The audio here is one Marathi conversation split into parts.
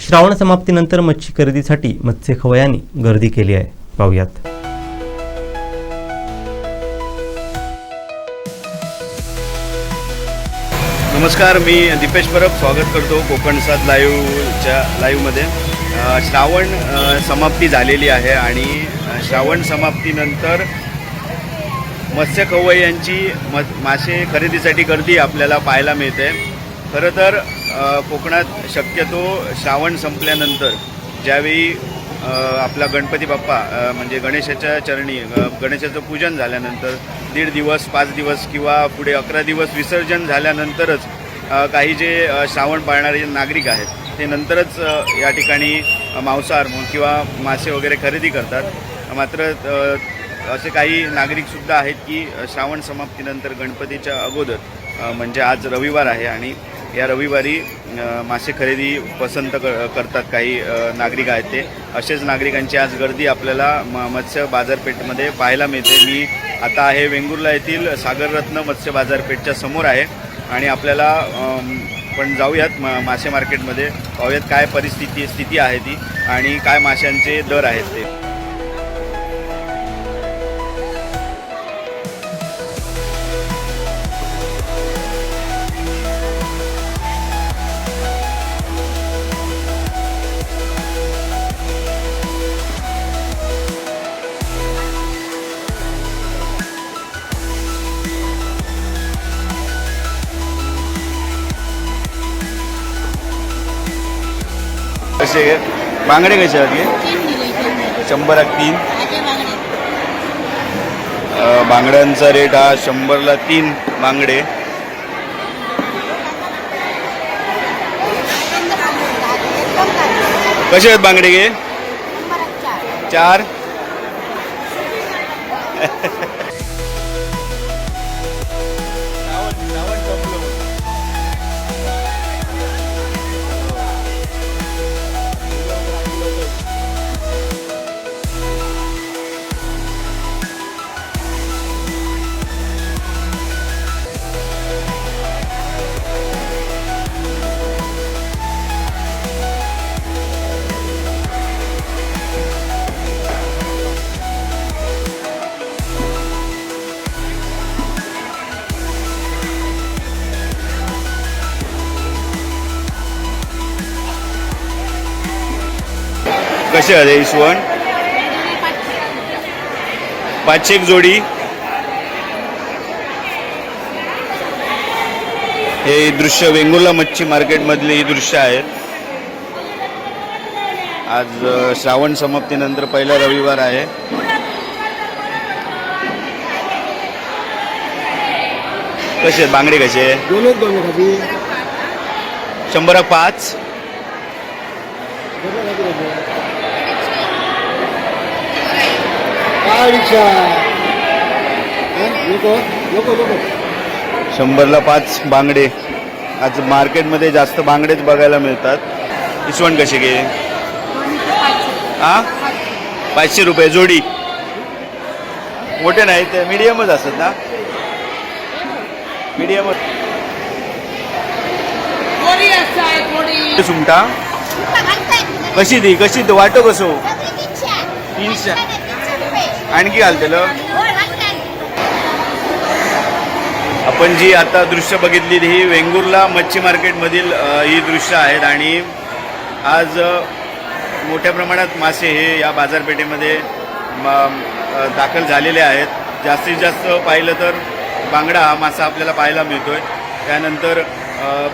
श्रावण समाप्तीनंतर मच्छी खरेदीसाठी मत्स्यखवयांनी गर्दी केली आहे. पाहुयात. नमस्कार मी दीपेश परब स्वागत करतो कोकण सात लाईव्हच्या लाईव्हमध्ये. श्रावण समाप्ती झालेली आहे आणि श्रावण समाप्तीनंतर मत्स्य यांची म मासे खरेदीसाठी गर्दी आपल्याला पाहायला मिळते. खरं तर कोकणात शक्यतो श्रावण संपल्यानंतर ज्यावेळी आपला गणपती बाप्पा म्हणजे गणेशाच्या चरणी गणेशाचं पूजन झाल्यानंतर दीड दिवस पाच दिवस किंवा पुढे अकरा दिवस विसर्जन झाल्यानंतरच काही जे श्रावण पाळणारे नागरिक आहेत ते नंतरच या ठिकाणी मांसाहार किंवा मासे वगैरे खरेदी करतात. मात्र असे काही नागरिकसुद्धा आहेत की श्रावण समाप्तीनंतर गणपतीच्या अगोदर म्हणजे आज रविवार आहे आणि या रविवारी मासे खरेदी पसंत क करतात काही नागरिक आहेत ते. असेच नागरिकांची आज गर्दी आपल्याला म मत्स्य बाजारपेठमध्ये पाहायला मिळते. मी आता आहे वेंगुर्ला येथील सागररत्न मत्स्य बाजारपेठच्या समोर आहे आणि आपल्याला पण जाऊयात मा मासे मार्केटमध्ये. पाहूयात काय परिस्थिती स्थिती आहे ती आणि काय माशांचे दर आहेत ते. कसे बांगडे कसे आहेत शंभरात तीन. बांगड्यांचा रेट हा शंभरला तीन बांगडे. कसे आहेत बांगडे घे चार. कसे आहेत हे इसवण पाचशे एक जोडी. हे दृश्य वेंगुर्ला मच्छी मार्केटमधले ही दृश्य आहेत. आज श्रावण समाप्तीनंतर पहिला रविवार आहे. कसे आहेत बांगडे कसे शंभरा पाच. शंभरला पाच बांगडे. आज मार्केटमध्ये जास्त बांगडेच बघायला मिळतात. इसवण कसे घे? हा? पाचशे रुपये जोडी. मोठे नाही ते मीडियमच असतात ना? मीडियम सुंगटा कशी ती? कशी वाटो कसो? तीनशे आणखी घालतेलं आपण जी आता दृश्य बघितली ही वेंगुर्ला मच्छी मार्केटमधील ही दृश्य आहेत आणि आज मोठ्या प्रमाणात मासे हे या बाजारपेठेमध्ये दाखल झालेले आहेत. जास्तीत जास्त पाहिलं तर बांगडा हा मासा आपल्याला पाहायला मिळतो आहे त्यानंतर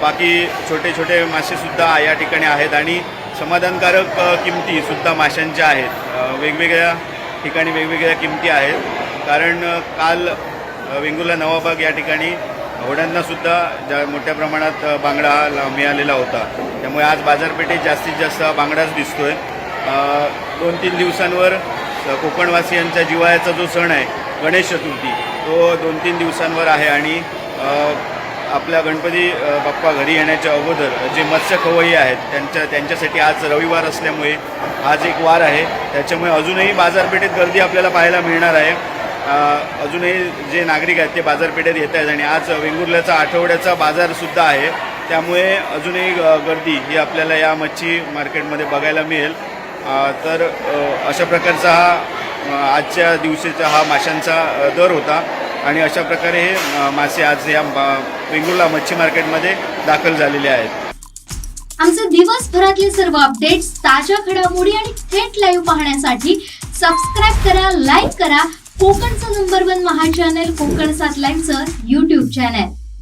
बाकी छोटे छोटे मासेसुद्धा या ठिकाणी आहेत आणि समाधानकारक किमतीसुद्धा माशांच्या आहेत. वेगवेगळ्या ठिकाणी वेगवेगळ्या किमती आहेत. कारण काल वेंगुर्ला नवाबाग या ठिकाणी होड्यांनासुद्धा ज्या मोठ्या प्रमाणात बांगडा ला- मिळालेला होता. त्यामुळे आज बाजारपेठेत जास्तीत जास्त बांगडाच दिसतोय. दोन तीन दिवसांवर स- कोकणवासियांच्या जिवाळ्याचा जो सण आहे गणेश चतुर्थी तो दोन तीन दिवसांवर आहे आणि आपल्या गणपती बाप्पा घरी येण्याच्या अगोदर जे मत्स्य खवय्ये आहेत त्यांच्या त्यांच्यासाठी आज रविवार असल्यामुळे आज एक वार आहे. त्याच्यामुळे अजूनही बाजारपेठेत गर्दी आपल्याला पाहायला मिळणार आहे. अजूनही जे नागरिक आहेत ते बाजारपेठेत येत आहेत आणि आज वेंगुर्ल्याचा आठवड्याचा बाजारसुद्धा आहे. त्यामुळे अजूनही गर्दी ही आपल्याला या मच्छी मार्केटमध्ये बघायला मिळेल. तर अशा प्रकारचा हा आजच्या दिवशीचा हा माशांचा दर होता आणि अशा प्रकारे हे मासे आज या वेंगुर्ला मच्छी मार्केटमध्ये दाखल झालेले आहेत. आमचे दिवसभरातले सर्व अपडेट्स ताज्या घडामोडी आणि थेट लाईव्ह पाहण्यासाठी सबस्क्राईब करा लाईक करा. कोकणचं नंबर वन महा चॅनल कोकण सात लाईव्हचं युट्यूब चॅनल